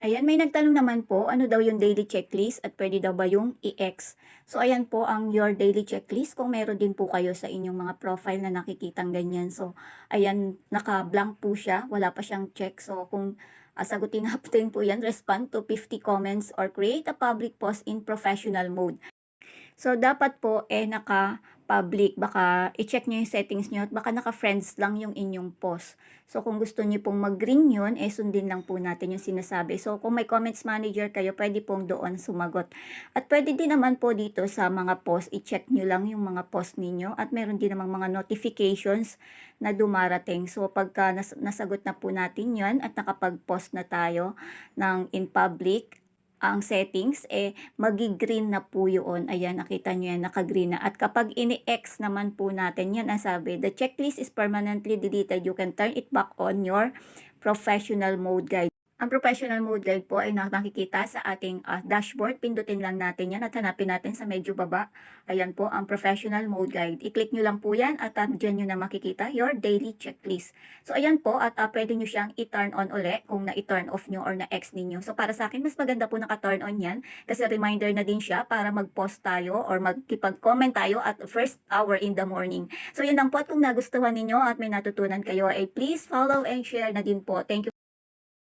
Ayan, may nagtanong naman po, ano daw yung daily checklist at pwede daw ba yung i-X? So, ayan po ang your daily checklist kung meron din po kayo sa inyong mga profile na nakikitang ganyan. So, ayan, naka-blank po siya, wala pa siyang check. So, kung ah, sagutin natin po yan, respond to 50 comments or create a public post in professional mode. So, dapat po eh naka-public. Baka i-check nyo yung settings nyo at baka naka-friends lang yung inyong post. So, kung gusto nyo pong mag-green yun, eh sundin lang po natin yung sinasabi. So, kung may comments manager kayo, pwede pong doon sumagot. At pwede din naman po dito sa mga post, i-check nyo lang yung mga post ninyo. At meron din namang mga notifications na dumarating. So, pagka nas- nasagot na po natin yon at nakapag-post na tayo ng in public, ang settings, eh, magi-green na po yun. Ayan, nakita nyo yan, naka-green na. At kapag ini-X naman po natin, yan ang sabi, the checklist is permanently deleted. You can turn it back on your professional mode guide. Ang professional mode guide po ay nak- nakikita sa ating ah, dashboard. Pindutin lang natin yan at hanapin natin sa medyo baba. Ayan po ang professional mode guide. I-click nyo lang po yan at um, dyan nyo na makikita your daily checklist. So ayan po at uh, pwede nyo siyang i-turn on uli kung na-turn off nyo or na-X ninyo. So para sa akin mas maganda po naka-turn on yan kasi reminder na din siya para mag-post tayo or magkipag-comment tayo at first hour in the morning. So yun lang po at kung nagustuhan ninyo at may natutunan kayo ay please follow and share na din po. Thank you